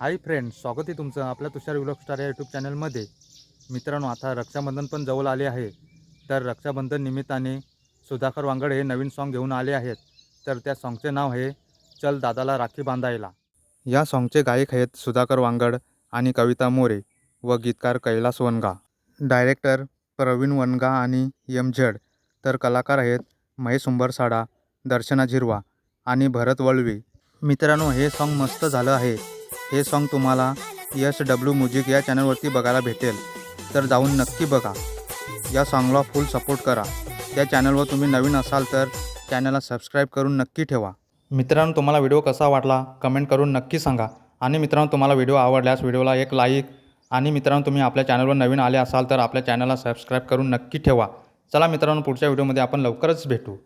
Hi friend स्वागत आहे तुमचं आपल्या तुषार व्लॉग स्टार या यूट्यूब चॅनलमध्ये. मित्रांनो आता रक्षाबंधन पण जवळ आले आहे. तर रक्षाबंधन निमित्ताने सुधाकर वांगड हे नवीन सॉन्ग घेऊन आले आहेत. तर त्या सॉन्गचे नाव आहे चल दादाला राखी बांधायला. या सॉन्गचे गायक आहेत सुधाकर वांगड आणि कविता मोरे व गीतकार कैलास वनगा. डायरेक्टर प्रवीण वनगा आणि यम झेड तर कलाकार आहेत महेश उंबरसाडा दर्शना झिरवा आणि भरत वळवी. मित्रांनो हे सॉन्ग मस्त झालं आहे. हे सॉन्ग तुम्हाला यश डब्ल्यू म्युझिक या चॅनलवरती बघायला भेटेल. तर जाऊन नक्की बघा. या सॉन्गला फुल सपोर्ट करा. त्या चॅनलवर तुम्ही नवीन असाल तर चॅनलला सबस्क्राईब करून नक्की ठेवा. मित्रांनो तुम्हाला व्हिडिओ कसा वाटला? कमेंट करून नक्की सांगा. आणि मित्रांनो तुम्हाला व्हिडिओ आवडल्यास व्हिडिओला एक लाईक आणि मित्रांनो तुम्ही आपल्या चॅनलवर नवीन आले असाल तर आपल्या चॅनलला सबस्क्राईब करून नक्की ठेवा. चला मित्रांनो पुढच्या व्हिडिओमध्ये आपण लवकरच भेटू.